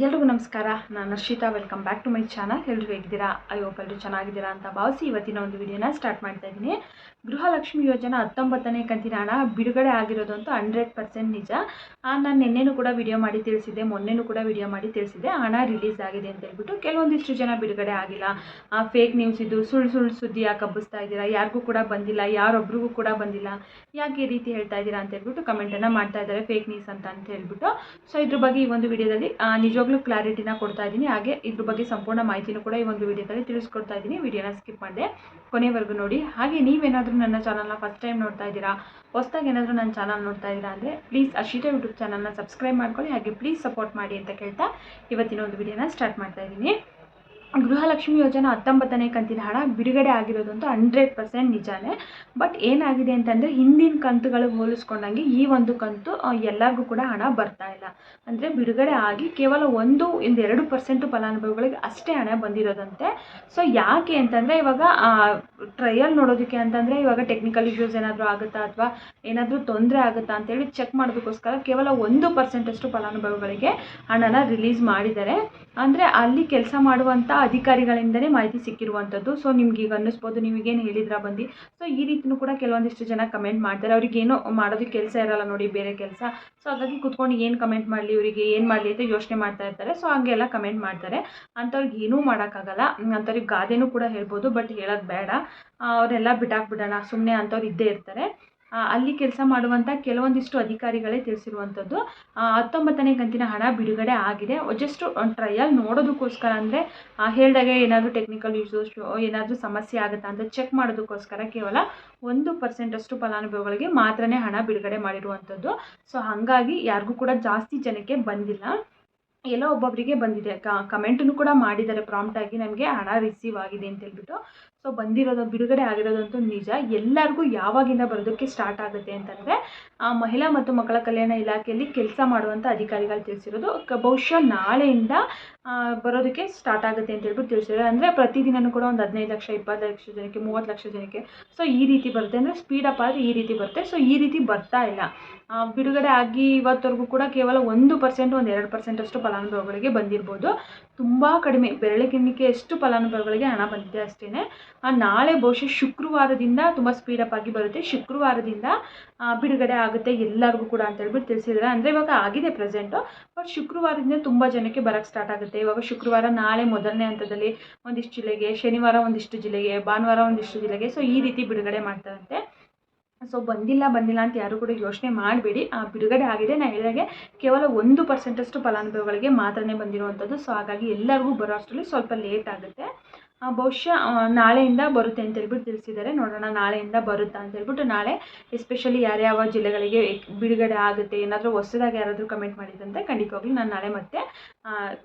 ಎಲ್ರಿಗೂ ನಮಸ್ಕಾರ. ನಾನು Harshita welcome back to my channel ಎಲ್ಲರೂ ಹೇಗಿದ್ದೀರಾ? ಐ ಹೋಪ್ ಎಲ್ಲರೂ ಚೆನ್ನಾಗಿದ್ದೀರಾ ಅಂತ ಭಾವಿಸಿ ಇವತ್ತಿನ ಒಂದು ವಿಡಿಯೋನ ಸ್ಟಾರ್ಟ್ ಮಾಡ್ತಾ ಇದ್ದೀನಿ. ಗೃಹಲಕ್ಷ್ಮಿ ಯೋಜನಾ ಹತ್ತೊಂಬತ್ತನೇ ಕಂತಿನ ಹಣ ಬಿಡುಗಡೆ ಆಗಿರೋದು ಅಂತೂ ಹಂಡ್ರೆಡ್ ಪರ್ಸೆಂಟ್ ನಿಜ. ನಾನು ನಿನ್ನೆನೂ ಕೂಡ ವಿಡಿಯೋ ಮಾಡಿ ತಿಳಿಸಿದ್ದೆ, ಮೊನ್ನೆನೂ ಕೂಡ ವಿಡಿಯೋ ಮಾಡಿ ತಿಳಿಸಿದೆ ಹಣ ರಿಲೀಸ್ ಆಗಿದೆ ಅಂತ ಹೇಳ್ಬಿಟ್ಟು ಕೆಲವೊಂದಿಷ್ಟು ಜನ ಬಿಡುಗಡೆ ಆಗಿಲ್ಲ. ಫೇಕ್ ನ್ಯೂಸ್ ಇದು ಸುಳ್ಳು ಸುಳ್ಳು ಸುದ್ದಿ ಯಾಕೆ ಹಬ್ಬಿಸ್ತಾ ಇದ್ದೀರಾ? ಯಾರಿಗೂ ಕೂಡ ಬಂದಿಲ್ಲ, ಯಾರೊಬ್ರಿಗೂ ಕೂಡ ಬಂದಿಲ್ಲ. ಯಾಕೆ ಈ ರೀತಿ ಹೇಳ್ತಾ ಇದ್ದೀರಾ ಅಂತ ಹೇಳ್ಬಿಟ್ಟು ಕಮೆಂಟನ್ನು ಮಾಡ್ತಾ ಇದ್ದಾರೆ ಫೇಕ್ ನ್ಯೂಸ್ ಅಂತ ಅಂತ ಹೇಳ್ಬಿಟ್ಟು. ಸೊ ಇದ್ರ ಬಗ್ಗೆ ಈ ಒಂದು ವಿಡಿಯೋದಲ್ಲಿ ನಿಜವಾಗ್ಲೂ ಕ್ಲಾರಿಟಿನ ಕೊಡ್ತಾ ಇದ್ದೀನಿ. ಹಾಗೆ ಇದ್ರ ಬಗ್ಗೆ ಸಂಪೂರ್ಣ ಮಾಹಿತಿನೂ ಕೂಡ ಈ ಒಂದು ವಿಡಿಯೋದಲ್ಲಿ ತಿಳಿಸ್ಕೊಡ್ತಾ ಇದ್ದೀನಿ. ವಿಡಿಯೋನ ಸ್ಕಿಪ್ ಮಾಡಿದೆ ಕೊನೆವರೆಗೂ ನೋಡಿ. ಹಾಗೆ ನೀವೇನಾದರೂ ನನ್ನ ಚಾನಲ್ನ ಫಸ್ಟ್ ಟೈಮ್ ನೋಡ್ತಾ ಇದ್ದೀರಾ, ಹೊಸ್ದಾಗಿ ಏನಾದರೂ ನನ್ನ ಚಾನಲ್ ನೋಡ್ತಾ ಇದ್ದೀರಾ ಅಂದರೆ ಪ್ಲೀಸ್ ಅಶೀತ ಯೂಟ್ಯೂಬ್ ಚಾನಲ್ನ ಸಬ್ಸ್ಕ್ರೈಬ್ ಮಾಡ್ಕೊಳ್ಳಿ. ಹಾಗೆ ಪ್ಲೀಸ್ ಸಪೋರ್ಟ್ ಮಾಡಿ ಅಂತ ಕೇಳ್ತಾ ಇವತ್ತಿನ ಒಂದು ವಿಡಿಯೋನ ಸ್ಟಾರ್ಟ್ ಮಾಡ್ತಾ ಇದ್ದೀನಿ. ಗೃಹಲಕ್ಷ್ಮಿ ಯೋಜನೆ ಹತ್ತೊಂಬತ್ತನೇ ಕಂತಿನ ಹಣ ಬಿಡುಗಡೆ ಆಗಿರೋದಂತೂ ಹಂಡ್ರೆಡ್ ಪರ್ಸೆಂಟ್ ನಿಜಾನೇ. ಬಟ್ ಏನಾಗಿದೆ ಅಂತಂದರೆ ಹಿಂದಿನ ಕಂತುಗಳಿಗೆ ಹೋಲಿಸ್ಕೊಂಡಂಗೆ ಈ ಒಂದು ಕಂತು ಎಲ್ಲರಿಗೂ ಕೂಡ ಹಣ ಬರ್ತಾ ಇಲ್ಲ. ಅಂದರೆ ಬಿಡುಗಡೆ ಆಗಿ ಕೇವಲ ಒಂದು ಇಂದ ಎರಡು ಪರ್ಸೆಂಟು ಫಲಾನುಭವಿಗಳಿಗೆ ಅಷ್ಟೇ ಹಣ ಬಂದಿರೋದಂತೆ. ಸೊ ಯಾಕೆ ಅಂತಂದರೆ ಇವಾಗ ಟ್ರಯಲ್ ನೋಡೋದಕ್ಕೆ ಅಂತಂದರೆ ಇವಾಗ ಟೆಕ್ನಿಕಲ್ ಇಶ್ಯೂಸ್ ಏನಾದರೂ ಆಗುತ್ತಾ ಅಥವಾ ಏನಾದರೂ ತೊಂದರೆ ಆಗುತ್ತಾ ಅಂತೇಳಿ ಚೆಕ್ ಮಾಡೋದಕ್ಕೋಸ್ಕರ ಕೇವಲ ಒಂದು ಪರ್ಸೆಂಟಷ್ಟು ಫಲಾನುಭವಿಗಳಿಗೆ ಹಣನ ರಿಲೀಸ್ ಮಾಡಿದ್ದಾರೆ. ಅಂದರೆ ಅಲ್ಲಿ ಕೆಲಸ ಮಾಡುವಂಥ ಅಧಿಕಾರಿಗಳಿಂದನೇ ಮಾಹಿತಿ ಸಿಕ್ಕಿರುವಂಥದ್ದು. ಸೊ ನಿಮ್ಗೆ ಈಗ ಅನ್ನಿಸ್ಬೋದು ನಿಮಗೇನು ಹೇಳಿದ್ರ ಬಂದು. ಸೊ ಈ ರೀತಿಯೂ ಕೂಡ ಕೆಲವೊಂದಿಷ್ಟು ಜನ ಕಮೆಂಟ್ ಮಾಡ್ತಾರೆ. ಅವ್ರಿಗೆ ಏನೋ ಮಾಡೋದಕ್ಕೆ ಕೆಲಸ ಇರಲ್ಲ ನೋಡಿ, ಬೇರೆ ಕೆಲಸ. ಸೊ ಹಾಗಾಗಿ ಕುತ್ಕೊಂಡು ಏನು ಕಮೆಂಟ್ ಮಾಡಲಿ, ಇವರಿಗೆ ಏನು ಮಾಡಲಿ ಅಂತ ಯೋಚನೆ ಮಾಡ್ತಾ ಇರ್ತಾರೆ. ಸೊ ಹಾಗೆಲ್ಲ ಕಮೆಂಟ್ ಮಾಡ್ತಾರೆ. ಅಂಥವ್ರಿಗೆ ಏನೂ ಮಾಡೋಕ್ಕಾಗಲ್ಲ. ಅಂಥವ್ರಿಗೆ ಗಾದೆನೂ ಕೂಡ ಹೇಳ್ಬೋದು, ಬಟ್ ಹೇಳೋದು ಬೇಡ. ಅವರೆಲ್ಲ ಬಿಟ್ಟಾಕ್ಬಿಡೋಣ ಸುಮ್ಮನೆ ಅಂಥವ್ರು ಇದ್ದೇ ಇರ್ತಾರೆ. ಅಲ್ಲಿ ಕೆಲಸ ಮಾಡುವಂಥ ಕೆಲವೊಂದಿಷ್ಟು ಅಧಿಕಾರಿಗಳೇ ತಿಳಿಸಿರುವಂಥದ್ದು ಹತ್ತೊಂಬತ್ತನೇ ಕಂತಿನ ಹಣ ಬಿಡುಗಡೆ ಆಗಿದೆ. ಜಸ್ಟ್ ಟ್ರಯಲ್ ನೋಡೋದಕ್ಕೋಸ್ಕರ ಅಂದರೆ ಹೇಳಿದಾಗೆ ಏನಾದರೂ ಟೆಕ್ನಿಕಲ್ ಇಶ್ಯೂಸ್ ಏನಾದರೂ ಸಮಸ್ಯೆ ಆಗುತ್ತಾ ಅಂತ ಚೆಕ್ ಮಾಡೋದಕ್ಕೋಸ್ಕರ ಕೇವಲ ಒಂದು ಪರ್ಸೆಂಟಷ್ಟು ಫಲಾನುಭವಿಗಳಿಗೆ ಮಾತ್ರನೇ ಹಣ ಬಿಡುಗಡೆ ಮಾಡಿರುವಂಥದ್ದು ಸೊ ಹಾಗಾಗಿ ಯಾರಿಗೂ ಕೂಡ ಜಾಸ್ತಿ ಜನಕ್ಕೆ ಬಂದಿಲ್ಲ. ಎಲ್ಲೋ ಒಬ್ಬೊಬ್ಬರಿಗೆ ಬಂದಿದೆ. ಕಮೆಂಟನ್ನು ಕೂಡ ಮಾಡಿದ್ದಾರೆ. ಪ್ರಾಂಪ್ಟಾಗಿ ನಮಗೆ ಹಣ ರಿಸೀವ್ ಆಗಿದೆ ಅಂತ ಹೇಳ್ಬಿಟ್ಟು. ಸೊ ಬಂದಿರೋದು, ಬಿಡುಗಡೆ ಆಗಿರೋದಂತೂ ನಿಜ. ಎಲ್ಲರಿಗೂ ಯಾವಾಗಿಂದ ಬರೋದಕ್ಕೆ ಸ್ಟಾರ್ಟ್ ಆಗುತ್ತೆ ಅಂತಂದರೆ ಮಹಿಳಾ ಮತ್ತು ಮಕ್ಕಳ ಕಲ್ಯಾಣ ಇಲಾಖೆಯಲ್ಲಿ ಕೆಲಸ ಮಾಡುವಂಥ ಅಧಿಕಾರಿಗಳು ತಿಳಿಸಿರೋದು. ಬಹುಶಃ ನಾಳೆಯಿಂದ ಬರೋದಕ್ಕೆ ಸ್ಟಾರ್ಟ್ ಆಗುತ್ತೆ ಅಂತ ಹೇಳ್ಬಿಟ್ಟು ತಿಳಿಸಿದ್ದಾರೆ. ಅಂದರೆ ಪ್ರತಿದಿನವೂ ಕೂಡ ಒಂದು ಹದಿನೈದು ಲಕ್ಷ, ಇಪ್ಪತ್ತು ಲಕ್ಷ ಜನಕ್ಕೆ, ಮೂವತ್ತು ಲಕ್ಷ ಜನಕ್ಕೆ. ಸೊ ಈ ರೀತಿ ಬರುತ್ತೆ. ಅಂದರೆ ಅಪ್ ಆದರೆ ಈ ರೀತಿ ಬರುತ್ತೆ. ಸೊ ಈ ರೀತಿ ಬರ್ತಾ ಇಲ್ಲ. ಬಿಡುಗಡೆ ಆಗಿ ಇವತ್ತವರೆಗೂ ಕೂಡ ಕೇವಲ ಒಂದು ಪರ್ಸೆಂಟ್ ಒಂದು ಎರಡು ಪರ್ಸೆಂಟಷ್ಟು ಫಲಾನುಭವಿಗಳಿಗೆ ಬಂದಿರ್ಬೋದು. ತುಂಬ ಕಡಿಮೆ. ಬೆರಳಿಗೆಣಿಕೆ ಎಷ್ಟು ಫಲಾನುಭವಿಗಳಿಗೆ ಹಣ ಬಂದಿದೆ ಅಷ್ಟೇ ನಾಳೆ ಬಹುಶಃ ಶುಕ್ರವಾರದಿಂದ ತುಂಬ ಅಪ್ ಆಗಿ ಬರುತ್ತೆ. ಶುಕ್ರವಾರದಿಂದ ಬಿಡುಗಡೆ ಆಗುತ್ತೆ ಎಲ್ಲರಿಗೂ ಕೂಡ ಅಂತ ಹೇಳ್ಬಿಟ್ಟು ತಿಳಿಸಿದ್ದಾರೆ. ಅಂದರೆ ಇವಾಗ ಆಗಿದೆ ಪ್ರೆಸೆಂಟು ಬಟ್ ಶುಕ್ರವಾರದಿಂದ ತುಂಬ ಜನಕ್ಕೆ ಬರೋಕ್ಕೆ ಸ್ಟಾರ್ಟ್ ಆಗುತ್ತೆ. ಇವಾಗ ಶುಕ್ರವಾರ ನಾಳೆ ಮೊದಲನೇ ಹಂತದಲ್ಲಿ ಒಂದಿಷ್ಟು ಜಿಲ್ಲೆಗೆ, ಶನಿವಾರ ಒಂದಿಷ್ಟು ಜಿಲ್ಲೆಗೆ, ಭಾನುವಾರ ಒಂದಿಷ್ಟು ಜಿಲ್ಲೆಗೆ ಸೊ ಈ ರೀತಿ ಬಿಡುಗಡೆ ಮಾಡ್ತಾರಂತೆ ಸೊ ಬಂದಿಲ್ಲ ಬಂದಿಲ್ಲ ಅಂತ ಯಾರು ಕೂಡ ಯೋಚನೆ ಮಾಡಬೇಡಿ. ಆ, ಬಿಡುಗಡೆ ಆಗಿದೆ. ನಾನು ಹೇಳಿದಾಗೆ ಕೇವಲ ಒಂದು ಪರ್ಸೆಂಟಷ್ಟು ಫಲಾನುಭವಿಗಳಿಗೆ ಮಾತ್ರನೇ ಬಂದಿರುವಂಥದ್ದು. ಸೊ ಹಾಗಾಗಿ ಎಲ್ಲರಿಗೂ ಬರೋ ಅಷ್ಟರಲ್ಲಿ ಸ್ವಲ್ಪ ಲೇಟ್ ಆಗುತ್ತೆ. ಬಹುಶಃ ನಾಳೆಯಿಂದ ಬರುತ್ತೆ ಅಂತ ಹೇಳ್ಬಿಟ್ಟು ತಿಳಿಸಿದ್ದಾರೆ. ನೋಡೋಣ ನಾಳೆಯಿಂದ ಬರುತ್ತಾ ಅಂತ ಹೇಳ್ಬಿಟ್ಟು ನಾಳೆ ಎಸ್ಪೆಷಲಿ ಯಾರ್ಯಾವ ಜಿಲ್ಲೆಗಳಿಗೆ ಬಿಡುಗಡೆ ಆಗುತ್ತೆ, ಏನಾದರೂ ಹೊಸದಾಗಿ ಯಾರಾದರೂ ಕಮೆಂಟ್ ಮಾಡಿದಂತೆ ಖಂಡಿತವಾಗ್ಲೂ ನಾನು ನಾಳೆ ಮತ್ತೆ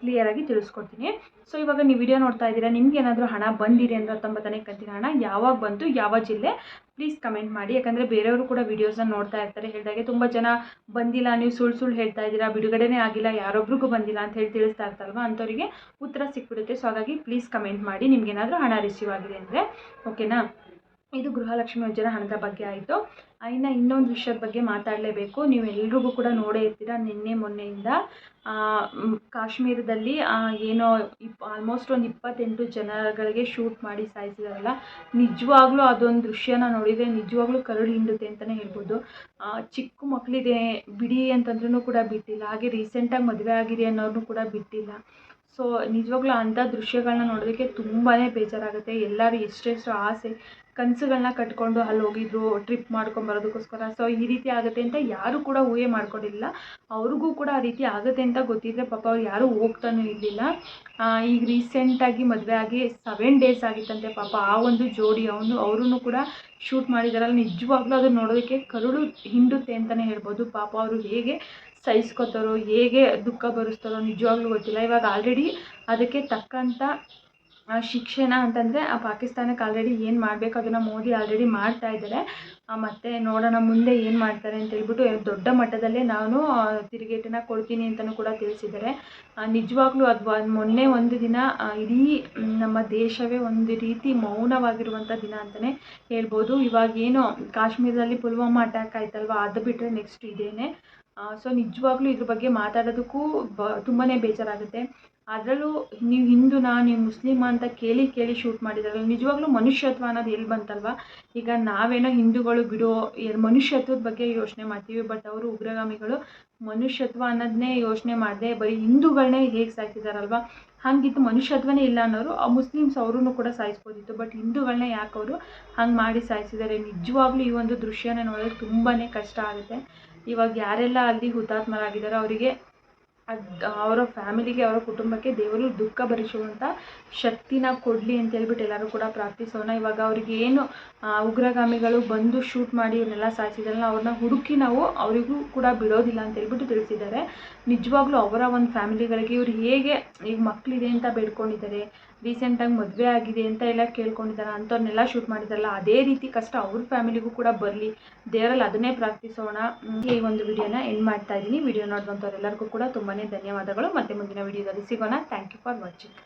ಕ್ಲಿಯರಾಗಿ ತಿಳಿಸ್ಕೊಡ್ತೀನಿ. ಸೊ ಇವಾಗ ನೀವು ವಿಡಿಯೋ ನೋಡ್ತಾ ಇದ್ದೀರಾ, ನಿಮ್ಗೆ ಏನಾದರೂ ಹಣ ಬಂದಿದೆ ಅಂದರೆ ಹತ್ತೊಂಬತ್ತನೇ ಕಂತಿನ ಹಣ ಯಾವಾಗ ಬಂತು, ಯಾವ ಜಿಲ್ಲೆ ಪ್ಲೀಸ್ ಕಮೆಂಟ್ ಮಾಡಿ. ಯಾಕಂದರೆ ಬೇರೆಯವರು ಕೂಡ ವೀಡಿಯೋಸ್ನ ನೋಡ್ತಾ ಇರ್ತಾರೆ. ಹೇಳಿದಾಗೆ ತುಂಬ ಜನ ಬಂದಿಲ್ಲ, ನೀವು ಸುಳ್ಳು ಸುಳ್ಳು ಹೇಳ್ತಾ ಇದ್ದೀರಾ, ಬಿಡುಗಡೆನೇ ಆಗಿಲ್ಲ, ಯಾರೊಬ್ರಿಗೂ ಬಂದಿಲ್ಲ ಅಂತ ಹೇಳಿ ತಿಳಿಸ್ತಾ ಇರ್ತಾರಲ್ವ? ಅಂಥವರಿಗೆ ಉತ್ತರ ಸಿಕ್ಬಿಡುತ್ತೆ. ಸೊ ಹಾಗಾಗಿ ಪ್ಲೀಸ್ ಕಮೆಂಟ್ ಮಾಡಿ. ನಿಮ್ಗೇನಾದರೂ ಹಣ ರಿಸೀವ್ ಆಗಿದೆ ಅಂದರೆ ಓಕೆನಾ ಇದು ಗೃಹಲಕ್ಷ್ಮಿ ಯೋಜನೆ ಹಣದ ಬಗ್ಗೆ ಆಯಿತು. ಇನ್ನು ಇನ್ನೊಂದು ವಿಷಯದ ಬಗ್ಗೆ ಮಾತಾಡಲೇಬೇಕು. ನೀವು ಎಲ್ರಿಗೂ ಕೂಡ ನೋಡೇ ಇರ್ತೀರ ನಿನ್ನೆ, ಮೊನ್ನೆಯಿಂದ. ಕಾಶ್ಮೀರದಲ್ಲಿ ಏನೋ ಇಪ್ ಆಲ್ಮೋಸ್ಟ್ ಒಂದು ಇಪ್ಪತ್ತೆಂಟು ಜನಗಳಿಗೆ ಶೂಟ್ ಮಾಡಿ ಸಾಯಿಸಿದಾರಲ್ಲ. ನಿಜವಾಗ್ಲೂ ಅದೊಂದು ದೃಶ್ಯನ ನೋಡಿದರೆ ನಿಜವಾಗ್ಲೂ ಕರುಳು ಹಿಂಡುತ್ತೆ ಅಂತಲೇ ಹೇಳ್ಬೋದು. ಚಿಕ್ಕ ಮಕ್ಕಳಿದೆ ಬಿಡಿ ಅಂತಂದ್ರೂ ಕೂಡ ಬಿಟ್ಟಿಲ್ಲ. ಹಾಗೆ ರೀಸೆಂಟಾಗಿ ಮದುವೆ ಆಗಿದೆ ಅನ್ನೋರು ಕೂಡ ಬಿಟ್ಟಿಲ್ಲ. ಸೊ ನಿಜವಾಗ್ಲೂ ಅಂಥ ದೃಶ್ಯಗಳನ್ನ ನೋಡೋದಕ್ಕೆ ತುಂಬಾ ಬೇಜಾರಾಗುತ್ತೆ. ಎಲ್ಲರೂ ಎಷ್ಟೆಷ್ಟು ಆಸೆ ಕನಸುಗಳನ್ನ ಕಟ್ಕೊಂಡು ಅಲ್ಲಿ ಹೋಗಿದ್ರು ಟ್ರಿಪ್ ಮಾಡ್ಕೊಂಬರೋದಕ್ಕೋಸ್ಕರ. ಸೊ ಈ ರೀತಿ ಆಗುತ್ತೆ ಅಂತ ಯಾರೂ ಕೂಡ ಊಹೆ ಮಾಡ್ಕೊಂಡಿಲ್ಲ. ಅವ್ರಿಗೂ ಕೂಡ ಆ ರೀತಿ ಆಗುತ್ತೆ ಅಂತ ಗೊತ್ತಿದ್ದರೆ ಪಾಪ ಅವ್ರು ಯಾರೂ ಹೋಗ್ತಾನೂ ಇರಲಿಲ್ಲ. ಈಗ ರೀಸೆಂಟಾಗಿ ಮದುವೆ ಆಗಿ ಸೆವೆನ್ ಡೇಸ್ ಆಗಿತ್ತಂತೆ ಪಾಪ ಆ ಒಂದು ಜೋಡಿ ಅವನು ಅವರೂ ಕೂಡ ಶೂಟ್ ಮಾಡಿದಾರಲ್ಲ. ನಿಜವಾಗ್ಲೂ ಅದನ್ನು ನೋಡೋದಕ್ಕೆ ಕರುಳು ಹಿಂಡುತ್ತೆ ಅಂತಲೇ ಹೇಳ್ಬೋದು. ಪಾಪ ಅವರು ಹೇಗೆ ಸಹಿಸ್ಕೋತಾರೋ ಹೇಗೆ ದುಃಖ ಭರಿಸ್ತಾರೋ ನಿಜವಾಗ್ಲೂ ಗೊತ್ತಿಲ್ಲ. ಇವಾಗ ಆಲ್ರೆಡಿ ಅದಕ್ಕೆ ತಕ್ಕಂಥ ಆ, ಶಿಕ್ಷೆನ ಅಂತಂದರೆ ಆ ಪಾಕಿಸ್ತಾನಕ್ಕೆ ಆಲ್ರೆಡಿ ಏನು ಮಾಡಬೇಕು ಅದನ್ನು ಮೋದಿ ಆಲ್ರೆಡಿ ಮಾಡ್ತಾ ಇದ್ದಾರೆ ಮತ್ತು ನೋಡೋಣ ಮುಂದೆ ಏನು ಮಾಡ್ತಾರೆ ಅಂತ ಹೇಳ್ಬಿಟ್ಟು ದೊಡ್ಡ ಮಟ್ಟದಲ್ಲೇ ನಾನು ತಿರುಗೇಟನ್ನ ಕೊಡ್ತೀನಿ ಅಂತಲೂ ಕೂಡ ತಿಳಿಸಿದ್ದಾರೆ. ನಿಜವಾಗ್ಲೂ ಅದು ಮೊನ್ನೆ ಒಂದು ದಿನ ಇಡೀ ನಮ್ಮ ದೇಶವೇ ಒಂದು ರೀತಿ ಮೌನವಾಗಿರುವಂಥ ದಿನ ಅಂತಲೇ ಹೇಳ್ಬೋದು. ಇವಾಗೇನು ಕಾಶ್ಮೀರದಲ್ಲಿ ಪುಲ್ವಾಮಾ ಅಟ್ಯಾಕ್ ಆಯ್ತಲ್ವ? ಅದು ಬಿಟ್ಟರೆ ನೆಕ್ಸ್ಟ್ ಇದೇನೆ. ಸೊ ನಿಜವಾಗ್ಲೂ ಇದ್ರ ಬಗ್ಗೆ ಮಾತಾಡೋದಕ್ಕೂ ಬ ತುಂಬಾ ಬೇಜಾರಾಗುತ್ತೆ. ಅದರಲ್ಲೂ ನೀವು ಹಿಂದೂನಾ, ನೀವು ಮುಸ್ಲಿಮಾ ಅಂತ ಕೇಳಿ ಕೇಳಿ ಶೂಟ್ ಮಾಡಿದಾರಲ್ಲ ನಿಜವಾಗ್ಲೂ ಮನುಷ್ಯತ್ವ ಅನ್ನೋದು ಎಲ್ಲಿ ಬಂತಲ್ವಾ? ಈಗ ನಾವೇನೋ ಹಿಂದೂಗಳು ಬಿಡೋ ಮನುಷ್ಯತ್ವದ ಬಗ್ಗೆ ಯೋಚನೆ ಮಾಡ್ತೀವಿ, ಬಟ್ ಅವರು ಉಗ್ರಗಾಮಿಗಳು ಮನುಷ್ಯತ್ವ ಅನ್ನೋದನ್ನೇ ಯೋಚನೆ ಮಾಡದೆ ಬರೀ ಹಿಂದೂಗಳನ್ನೇ ಹೇಗೆ ಸಾಯ್ತಿದಾರಲ್ವಾ? ಹಾಗಿತ್ತು ಮನುಷ್ಯತ್ವನೇ ಇಲ್ಲ ಅನ್ನೋರು, ಆ ಮುಸ್ಲಿಮ್ಸ್ ಅವ್ರೂ ಕೂಡ ಸಾಯಿಸ್ಬೋದಿತ್ತು, ಬಟ್ ಹಿಂದೂಗಳನ್ನ ಯಾಕೆ ಅವರು ಹಂಗೆ ಮಾಡಿ ಸಾಯಿಸಿದ್ದಾರೆ ನಿಜವಾಗ್ಲೂ ಈ ಒಂದು ದೃಶ್ಯನ ನೋಡೋದು ತುಂಬಾ ಕಷ್ಟ ಆಗುತ್ತೆ. ಇವಾಗ ಯಾರೆಲ್ಲ ಅಲ್ಲಿ ಹುತಾತ್ಮರಾಗಿದ್ದಾರೋ ಅವರಿಗೆ ಅವರ ಫ್ಯಾಮಿಲಿಗೆ, ಅವರ ಕುಟುಂಬಕ್ಕೆ ದೇವರು ದುಃಖ ಭರಿಸುವಂಥ ಶಕ್ತಿನ ಕೊಡಲಿ ಅಂತ ಹೇಳ್ಬಿಟ್ಟು ಎಲ್ಲರೂ ಕೂಡ ಪ್ರಾರ್ಥಿಸೋಣ. ಇವಾಗ ಅವ್ರಿಗೆ ಏನು ಉಗ್ರಗಾಮಿಗಳು ಬಂದು ಶೂಟ್ ಮಾಡಿ ಇವನ್ನೆಲ್ಲ ಸಾಯಿಸಿದ್ರಲ್ಲ, ಅವ್ರನ್ನ ಹುಡುಕಿ ನಾವು ಅವರಿಗೂ ಕೂಡ ಬಿಡೋದಿಲ್ಲ ಅಂತ ಹೇಳ್ಬಿಟ್ಟು ತಿಳಿಸಿದ್ದಾರೆ. ನಿಜವಾಗ್ಲೂ ಅವರ ಒಂದು ಫ್ಯಾಮಿಲಿಗಳಿಗೆ ಇವ್ರು ಹೇಗೆ, ಈಗ ಮಕ್ಕಳಿದೆ ಅಂತ ಬೇಡ್ಕೊಂಡಿದ್ದಾರೆ. ರೀಸೆಂಟಾಗಿ ಮದುವೆ ಆಗಿದೆ ಅಂತ ಎಲ್ಲ ಕೇಳ್ಕೊಂಡಿದ್ದಾರೆ. ಅಂಥವ್ರನ್ನೆಲ್ಲ ಶೂಟ್ ಮಾಡಿದಾರಲ್ಲ, ಅದೇ ರೀತಿ ಕಷ್ಟ ಅವ್ರ ಫ್ಯಾಮಿಲಿಗೂ ಕೂಡ ಬರಲಿ. ದೇವರಲ್ಲಿ ಅದನ್ನೇ ಪ್ರಾರ್ಥಿಸೋಣ. ಈ ಒಂದು ವಿಡಿಯೋನ ಎಂಡ್ ಮಾಡ್ತಾ ಇದ್ದೀನಿ. ವಿಡಿಯೋ ನೋಡಿದಂಥವ್ರೆಲ್ಲರಿಗೂ ಕೂಡ ತುಂಬಾ ಧನ್ಯವಾದಗಳು. ಮತ್ತೆ ಮುಂದಿನ ವಿಡಿಯೋದಲ್ಲಿ ಸಿಗೋಣ. Thank you for watching